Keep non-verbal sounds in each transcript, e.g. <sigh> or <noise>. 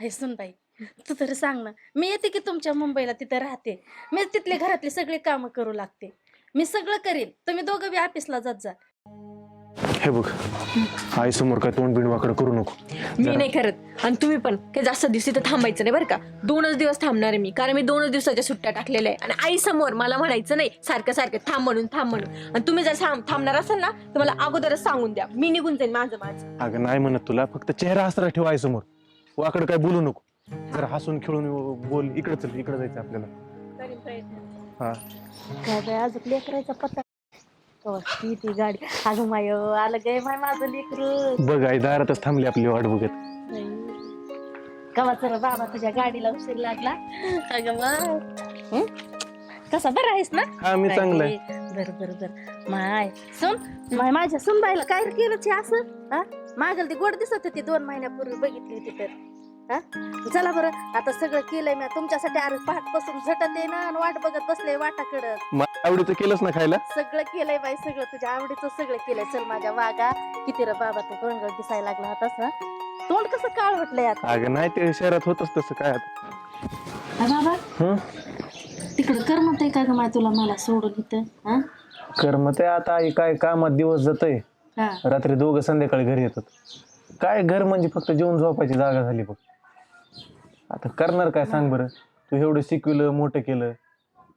हे सुनबाई तू तरी सांग ना मी येते की तुमच्या मुंबईला तिथं राहते. मी तिथले घरातले सगळे कामं करू लागते. मी सगळं करीन. तुम्ही दोघं बी ऑफिसला जात जा. हे बघ आई समोर काय तोंड बिंड वाकड करू नको. मी नाही करत. आणि तुम्ही पण काही जास्त दिवस इथं थांबायचं नाही बरं का? दोनच दिवस थांबणार आहे मी कारण मी दोनच दिवसाच्या सुट्ट्या टाकलेल्या आहे. आणि आई समोर मला म्हणायचं नाही सारखं सारखं थांब म्हणून थांब म्हणून. आणि तुम्ही जर थांब थांबणार असाल ना तर मला अगोदरच सांगून द्या. मी निघून जाईन माझं माझं. अगं नाही म्हणत तुला फक्त चेहरा हसरा ठेव आई समोर. वाकड काय बोलू नको. जरा हसून खेळून बोल इकडे चल इकडे जायचं आपल्याला. हा. काय बाय लेकरायचा पत्ता. ती ती गाडी. अगं माय आलं गे माय माझं लेकरू. बघ आई दारातच थांबली आपली वाट बघत. कवा चला बाबा तुझ्या गाडीला उशीर लागला? अगं हं? कसा बरं आहेस ना? हा मी चांगलं आहे. बर बर बर. माय सुन माय माझ्या सुनबाईला काय केलं छे असं? हा? मागल ती गोड दिसत होती दोन महिन्यापूर्वी बघितली होती तर. हा? चला बरं. आता सगळं केलंय मी. तुमच्यासाठी अरे पहाटपासून झटत आहे ना आणि वाट बघत बसले वाटाकडं. मला आवडीचं केलंच ना खायला? सगळं केलंय बाई सगळं. तुझ्या आवडीचं सगळं केलंय. चल माझ्या वागा किती रे बाबा तू रंग दिसायला लागला होतास ना तोंड कसं काळ म्हटलंय आता? अगं नाही ते शहरात होतच तसं काय आता. हा बाबा? हं? तिकडं कर म्हणते का ग माय तुला मला सोडून इथं हा? कर मग ते आता आई काय कामात दिवस जातय. हा. रात्री दोघं संध्याकाळी घरी येतात. काय घर म्हणजे फक्त जेवण झोपायची जागा झाली बघ आता करणार काय सांग बरं? तू एवढं शिकवलं मोठं केलं.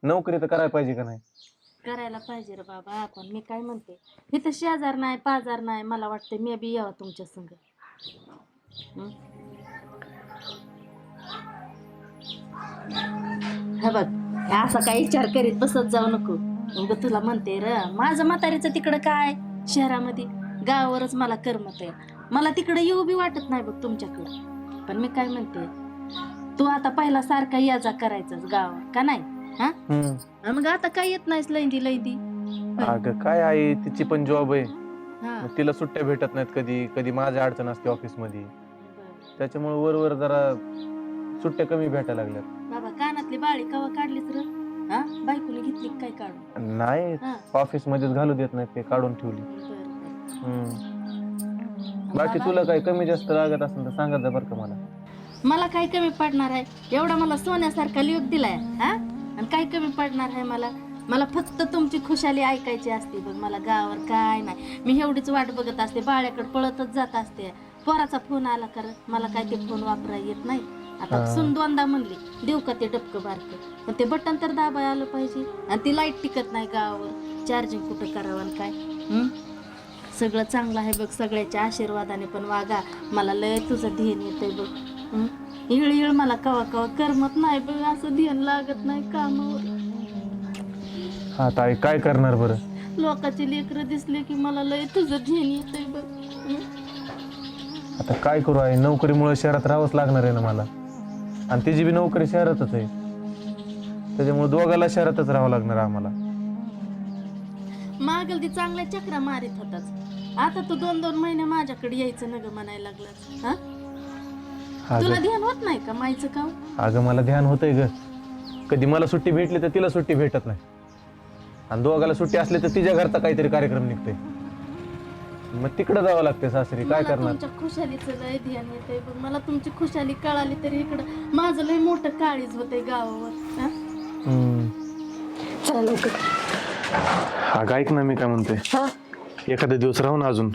नोकरी तर करायला पाहिजे का नाही? करायला पाहिजे रे बाबा पण मी काय म्हणते? इथं शेजार नाही पाजार नाही मला वाटतं मी बी यावं तुमच्या संग. हं? हे बघ हे असा काय विचार करीत बसत जाऊ नको. मग तुला म्हणते र माझं म्हातारीचं तिकडं काय? शहरामध्ये गावावरच मला करमत आहे मला तिकडं येऊ बी वाटत नाही बघ तुमच्याकडं. पण मी काय म्हणते तू आता पहिला सारखा या जा करायचाच गावात का नाही? हा? हम्म. मग आता काय येत नाहीस लैंदी लैंदी? अगं काय आई तिची पण जॉब आहे. हा. मग तिला सुट्ट्या भेटत नाहीत कधी कधी माझ्या अडचण असते ऑफिसमध्ये. त्याच्यामुळे वरवर जरा सुट्ट्या कमी भेटायला लागल्यात. बाबा कानातली बाळी कवा काढलीच र? हा? बायकोने घेतली का काय काढून? नाही हा. ऑफिस मध्येच घालू देत नाही ते काढून ठेवली. बरं, बरं. हम्म. बाकी तुला काय कमी जास्त लागत असेल तर सांगत जा बरं का मला. मला काय कमी पडणार आहे? एवढा मला सोन्यासारखा लिहून दिलाय हा? आणि काय कमी पडणार आहे मला? मला फक्त तुमची खुशाली ऐकायची असते बघ मला गावावर काय नाही. मी एवढीच वाट बघत असते बाळ्याकडे पळतच जात असते. पोराचा फोन आला कर मला काय ते फोन वापरा येत नाही. आता. सुन दोनदा म्हणली देऊ का ते डबकं बारकं? पण ते बटन तर दाबाय आलं पाहिजे. आणि ती लाइट टिकत नाही गावावर. चार्जिंग कुठं करावं काय? सगळं चांगलं आहे बघ सगळ्याच्या आशीर्वादाने पण वागा. मला लय तुझं ध्येय येतंय बघ? इळ इळ मला कवा कवा करमत नाही बघ असं ध्यान लागत नाही कामावर. हा ताई काय करणार बरं? लोकांचे लेकरं दिसले की मला लय तुझं ध्येय येतंय बघ. हं? आता काय करू आहे नोकरीमुळे शहरात राहावंच लागणार आहे ना मला. आणि तिची बी नोकरी शहरातच आहे त्याच्यामुळे दोघाला शहरातच राहावं लागणार आम्हाला. मागल ती चांगल्या चक्रा मारित होताच. आता तू दोन दोन महिने माझ्याकडे यायचं न ग म्हणायला लागलास हा? तुला अगं ध्यान होत नाही का मायचं काम? अगं मला ध्यान होतंय ग. कधी मला सुट्टी भेटली तर तिला सुट्टी भेटत नाही. आणि दोघाला सुट्टी असली तर तिच्या घरचा काहीतरी कार्यक्रम निघतोय. मग तिकडे जावं लागते सासरी. काय मला करणार? तुमच्या खुशालीचं लय ध्यान येतंय बघ. मला तुमची खुशाली कळाली तरी इकडं माझं लय मोठं काळीज होतंय गावावर. हा? हम्म. चला लवकर. अगं ऐक ना मी काय म्हणतोय. हा? एखादा दिवस राहून अजून.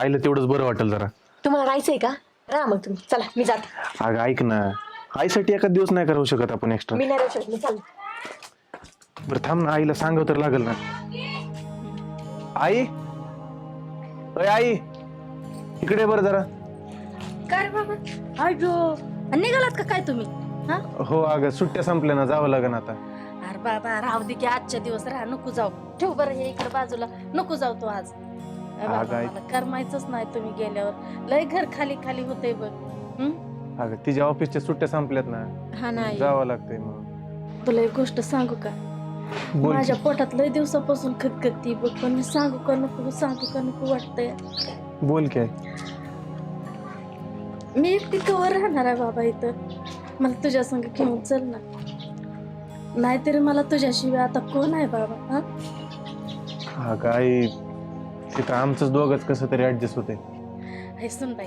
आईला तेवढंच बरं वाटेल जरा. तुम्हाला राहायचंय का? राहा मग तुम्ही. चला मी जाते. अगं ऐक ना. आईसाठी एखाद दिवस नाही करू शकत आपण एक्स्ट्रा मी नाही राहू शकत मी चालले. बरं थांब ना आईला सांगावं तर लागेल ना. आई? अय आई! इकडे बरं जरा. काय बाबा? आणि निघालात का काय तुम्ही? हा? हो अगं सुट्ट्या संपल्या ना जावं लागेल आता. अरे बाबा राहू दे की आजच्या दिवस राहा नको जाऊ. ठेव बरं हे इकडे बाजूला. नको जाऊ तू आज. मला करमायचंच नाही तुम्ही गेल्यावर. लय घर खाली खाली होतंय बघ. हं? अगं तिच्या ऑफिसच्या सुट्ट्या संपल्यात ना. हा नाही. जावं लागतंय मग. तुला एक गोष्ट सांगू का? बोल. माझ्या पोटात लय दिवसापासून खतखती बघ पण मी सांगू का नको सांगू का नको वाटतंय? बोल काय मी एकटी कवर राहणार आहे बाबा इथं? मला तुझ्या संग घेऊन चल ना. नाहीतरी मला तुझ्याशिवाय आता कोण आहे बाबा हा? अगं आई तिथं आमचंच दोघंच कसं तरी ऍडजस्ट होते हे सुन बाई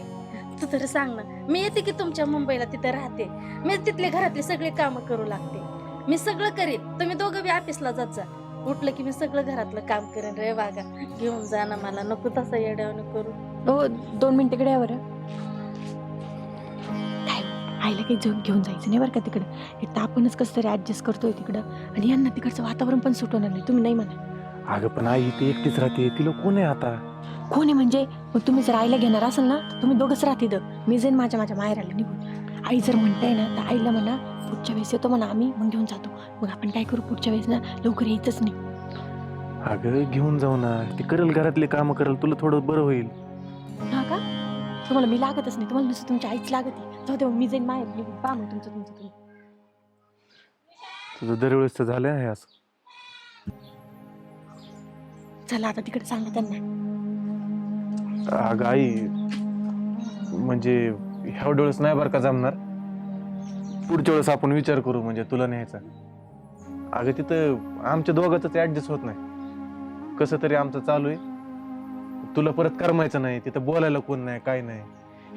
तू तरी सांग ना मी येते की तुमच्या मुंबईला तिथे राहते. मी तिथले घरातले सगळे कामं करू लागते. मी सगळं करीन तुम्ही दोघं बी ऑफिसला जात जा. उठलं की मी सगळं घरातलं काम करेन रे वागा घेऊन जा ना मला नको तसं येड्यावनं करू. हो दोन मिनिटं यावर काय आईला काही घेऊन घेऊन जायचं नाही बरं का तिकडं? एक तर आपणच कसं तरी ऍडजस्ट करतोय तिकडं. आणि यांना तिकडचं वातावरण पण सुटवणार नाही तुम्ही नाही म्हणा अगं पण आई ती एकटीच राहते. तिला कोण आहे आता? कोणी म्हणजे? मग तुम्ही जर आईला घेणार असाल ना तर तुम्ही दोघंच राहते मी जाईन माझ्या माझ्या माहेराला निघून. आई जर म्हणताय ना तर आईला म्हणा पुढच्या वेळेस येतो म्हणा आम्ही मग घेऊन जातो. मग आपण काय करू पुढच्या वेळेस ना? लवकर यायचंच नाही. अगं घेऊन जाऊ ना. ती करेल घरातले काम करेल तुला थोडं बरं होईल. हा का? तुम्हाला मी लागतच नाही. तुम्हाला नुसतं तुमच्या आईच लागत आहे. जाऊ दे मग मी जाईन माहेर. निघून. पहा मग तुमचं तुमचं तुम्ही तुझं दरवेळेस झालं आहे असं. चला आता तिकडे सांगा त्यांना. अगं आई म्हणजे ह्या वेळेस नाही बरं का जमणार? पुढच्या वेळेस आपण विचार करू म्हणजे तुला न्यायचा. अगं तिथं आमच्या दोघांच ऍडजस्ट होत नाही. कसं तरी आमचं चालू आहे. तुला परत करमायचं नाही तिथं बोलायला कोण नाही काय नाही.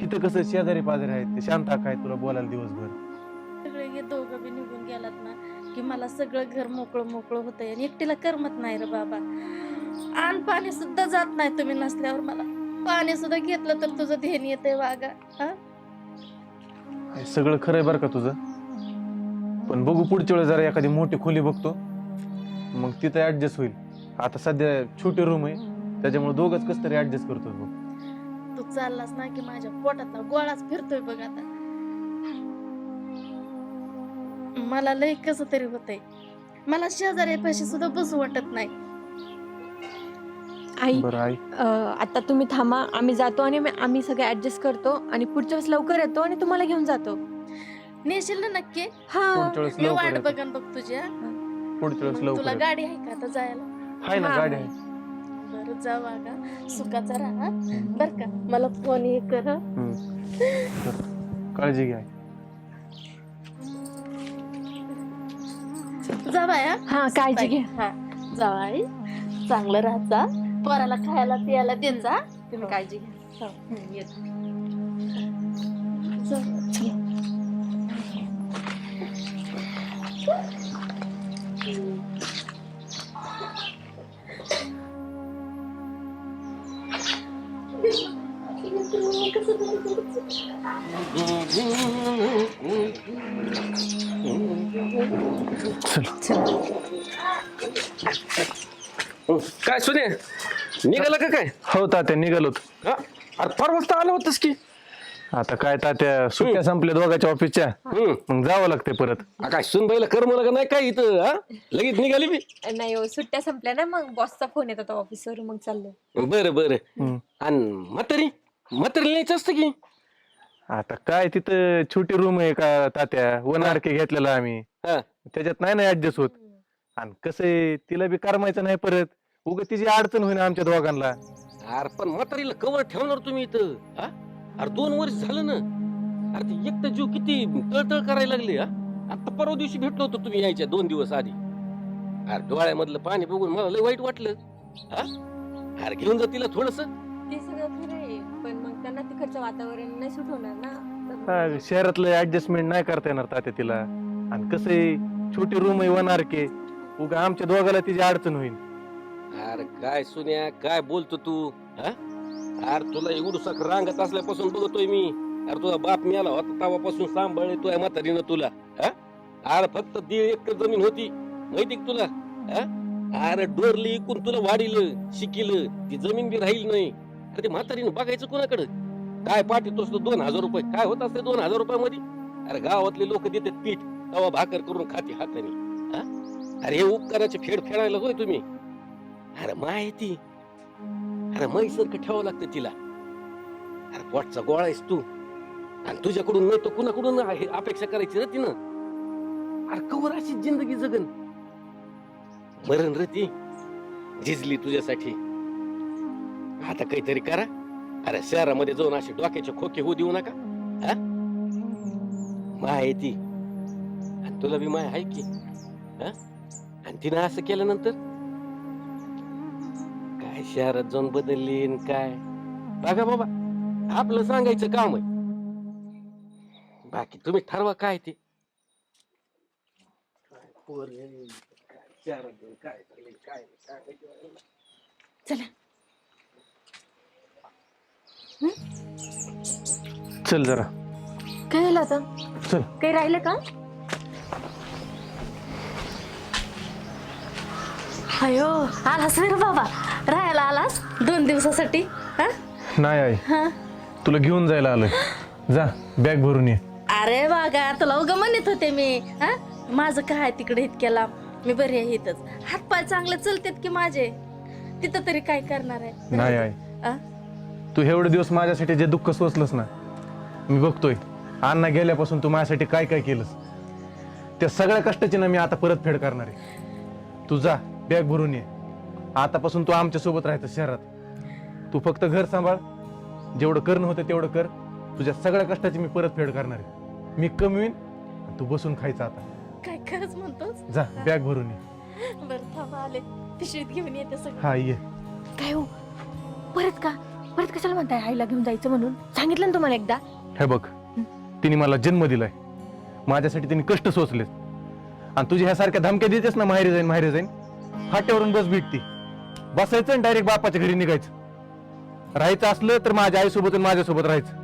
इथं कसं शेजारी पाजारी आहेत ते शांत काय तुला बोलायला दिवसभर. सगळे हे दोघं बी निघून गेलात ना की मला सगळं घर मोकळं मोकळं होतंय आणि एकटीला करमत नाही रे बाबा. आण पाणी सुद्धा जात नाही तुम्ही नसल्यावर मला. पाणी सुद्धा घेतलं तर तुझं ध्येन येते वागा हा? हे सगळं खरं आहे बरं का तुझं? पण बघू पुढच्या वेळेस जरा एखादी मोठी खोली बघतो. मग तिथं ऍडजस्ट होईल. आता सध्या छोटी रूम आहे. त्याच्यामुळे दोघंच कसं तरी ऍडजस्ट करतो बघ. तू चाललास ना की माझ्या पोटातला गोळाच फिरतोय बघ आता. मला लय कसं तरी होतंय. मला शेजारी पैसे सुद्धा बसू वाटत नाही. आई बरं आई. अं, आता तुम्ही थांबा. आम्ही जातो आणि आम्ही- आम्ही सगळे ऍडजस्ट करतो आणि पुढच्या वेळेस लवकर येतो आणि तुम्हाला घेऊन जातो. नेशील ना नक्की? हा. पुढच्या वेळेस मी लवकर वाट येतो. बघन बघ तुझ्या पुढच्या वेळेस मग लवकर तुला येतो. गाडी आहे का आता जायला? आहे ना हा, गाडी आहे. बरं जाऊ का सुखाचा राहा बर का मला फोन हे कर हं. हम्म. काळजी घ्या. जा बाया हा काळजी घ्या. हा. जाऊ आई. चांगलं राहायचा पोराला खायला पियाला देन जा तुम्ही काळजी घ्या. हो, हं. चला. काय सुने? निघाला का काय? हो तात्या निघालोत. हा? अरे फार वाजता आलं होतस की. आता काय तात्या सुट्ट्या संपल्या दोघांच्या ऑफिसच्या. हम्म. मग जावं लागते परत. आ, काय सुनबाईला करमलं का नाही काय इथं हा? लगेच निघाली मी. नाही हो सुट्ट्या संपल्या ना मग बॉसचा फोन येत होता ऑफिसवर मग चाललो. बरं बरं. हम्म. आणि म्हातारी? म्हातारी न्यायचं असतं की? आता काय तिथं छोटी रूम आहे का तात्या? वन आर के घेतलेला आम्ही. हा. त्याच्यात नाही ना ऍडजस्ट होत. आणि कसं आहे तिला बी करमायचं नाही परत. उग तिची अडचण होईना आमच्या दोघांना. अरे पण म्हातारीला कवर ठेवणार तुम्ही इथं हा? अरे दोन वर्ष झालं ना. अरे ते एक तर जीव किती तळतळ करायला लागले हा? आता परवा दिवशी भेटलो होतो तुम्ही यायच्या दोन दिवस आधी. अरे डोळ्यामधलं पाणी बघून मला लय वाईट वाटलं हा? अरे घेऊन जा तिला थोडस. ते सगळं खरं आहे पण मग त्यांना तिकडचं वातावरण नाही सुट होणार ना? हा, तर शहरातलं ऍडजस्टमेंट नाही करता येणार तात्या तिला. आणि कसं छोटी रूम आहे वन आर के उगा आमच्या दोघाला तिची अडचण होईल अरे काय सुन्या काय बोलतो तू? हा? अरे तुला एवढं रांगत असल्यापासून बघतोय मी. अरे तुझा बाप मिळाला होता तेव्हापासून सांभाळले तुझ्या म्हातारीनं तुला. हा? अरे फक्त दीड एकर जमीन होती. माहिती का तुला? हा? अरे डोरली इकून तुला वाढील शिकील ती जमीन बी राहील नाही. अरे ते म्हातारीनं बघायचं कोणाकडे? काय पाठी तोच दोन हजार रुपये? काय होत असते दोन हजार रुपयामध्ये? अरे गावातले लोक देतात पीठ तवा भाकर करून खाती हाताने. हा? अरे हे उपकाराचे फेड फेडायला होय तुम्ही. अरे माहिती अरे मैसारखं ठेवावं लागतं तिला. अरे पोटचा गोळा आहेस तू. आणि तुझ्याकडून नाही तर कुणाकडून आहे- अपेक्षा करायची रे तिनं. अरे कवर अशी जिंदगी जगन. मरण रे ती. झिजली तुझ्यासाठी. आता काहीतरी करा. अरे शहरामध्ये जाऊन असे डोक्याचे खोके होऊ देऊ नका. हा? माहिती आणि तुला बी माय आहे की. हा? आणि तिनं असं केल्यानंतर? काय शहरात जाऊन बदलली न काय? बघा बाबा आपलं सांगायचं काम आहे. बाकी तुम्ही ठरवा काय ते. चला. चल जरा. काय झालं आता? चल. काही राहिलं का? अयो आलास रे बाबा. राहायला आलास? दोन दिवसासाठी? हा? नाही आई. हा? तुला घेऊन जायला आलोय. जा बॅग भरून ये. अरे बागा तुला उगा म्हणत होते मी. हा? माझं काय तिकडे इतक्याला? मी बरी आहे इथंच. हातपाय चांगले चलतेत की माझे? तिथं तरी काय करणार आहे? नाही आई. आ? तू एवढे दिवस माझ्यासाठी जे दुःख सोचलंस ना मी बघतोय. अण्णा गेल्यापासून तू माझ्यासाठी काय काय केलंस? त्या सगळ्या कष्टाची ना मी आता परतफेड करणार आहे. तू जा. बॅग भरून ये. आतापासून तू आमच्यासोबत राहायचं शहरात. तू फक्त घर सांभाळ. जेवढं करणं होतं तेवढं कर. तुझ्या सगळ्या कष्टाची मी परतफेड करणार आहे. मी कमवीन तू बसून खायचं आता. काय खरंच म्हणतोस? जा बॅग भरून ये. बरं थांबा आले. पिशवीत घेऊन येते सगळं. हा ये. काय हो? परत का? परत कशाला म्हणताय आईला घेऊन जायचं म्हणून? सांगितलं ना तुम्हाला एकदा? हे बघ तिने मला जन्म दिलाय. माझ्यासाठी तिने कष्ट सोचलेत आणि तुझ्या ह्यासारख्या धमक्या देतेस ना माहेरी जाईन माहेरी जाईन. फाट्यावरून बस भेटती. बसायचं आणि डायरेक्ट बापाच्या घरी निघायचं. राहायचं असलं तर माझ्या आईसोबत आणि माझ्यासोबत राहायचं.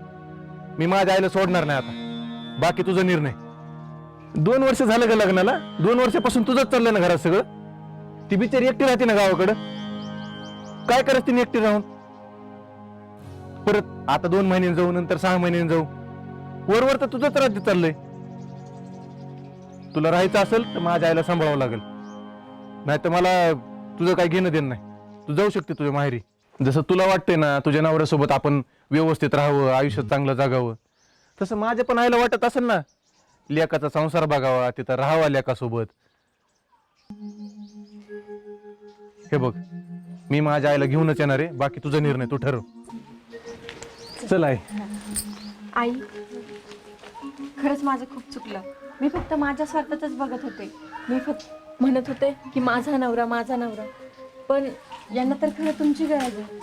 मी माझ्या आईला सोडणार नाही आता. बाकी तुझा निर्णय. दोन वर्ष झालं का लग्नाला. दोन वर्षापासून तुझंच चाललंय ना घरात सगळं. ती बिचारी एकटी राहते ना गावाकडं. काय करत तिने एकटी राहून? परत आता दोन महिन्याने जाऊ नंतर सहा महिन्यांनी जाऊ. वरवर तर तुझंच राज्य चाललंय. तुला राहायचं असेल तर माझ्या आईला सांभाळावं लागेल. नाही तर मला तुझं काही घेणं देणं नाही. तू जाऊ शकते तुझ्या माहेरी. जसं तुला वाटतंय ना तुझ्या नवऱ्यासोबत आपण व्यवस्थित राहावं आयुष्यात चांगलं जगावं. तसं माझ्या पण आईला वाटत असेल ना लेकाचा संसार बघावा तिथं राहावा लेकासोबत. हे बघ मी माझ्या आईला घेऊनच येणार आहे. बाकी तुझा निर्णय तू ठरव. चल आई. आई खरंच माझं खूप चुकलं. मी फक्त माझ्या स्वार्थातच बघत होते. मी फक्त म्हणत होते की माझा नवरा माझा नवरा. पण यांना तर खरं तुमची गरज आहे.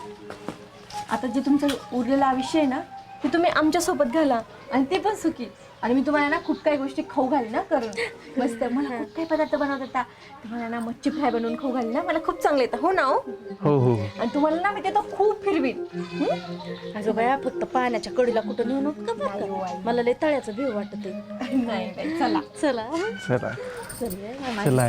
आता जे तुमचं उरलेलं आयुष्य आहे ना ते तुम्ही आमच्यासोबत घाला आणि ते पण सुखी. आणि मी तुम्हाला ना खूप काही गोष्टी खाऊ घाली ना करून. मस्त. मला खूप काही पदार्थ बनवत होता. तुम्हाला ना मच्छी फ्राय बनवून खाऊ घाली ना मला खूप चांगलं येतं. हो ना हो? हो हो. आणि तुम्हाला ना मी ते तर खूप फिरवीन. हं? अगं बाया फक्त पाण्याच्या कडीला कुठं नेऊ नको का? बरं का? मला लय तळ्याचं भीव वाटत <laughs> नाही नाही. चला. चला चला. चल चला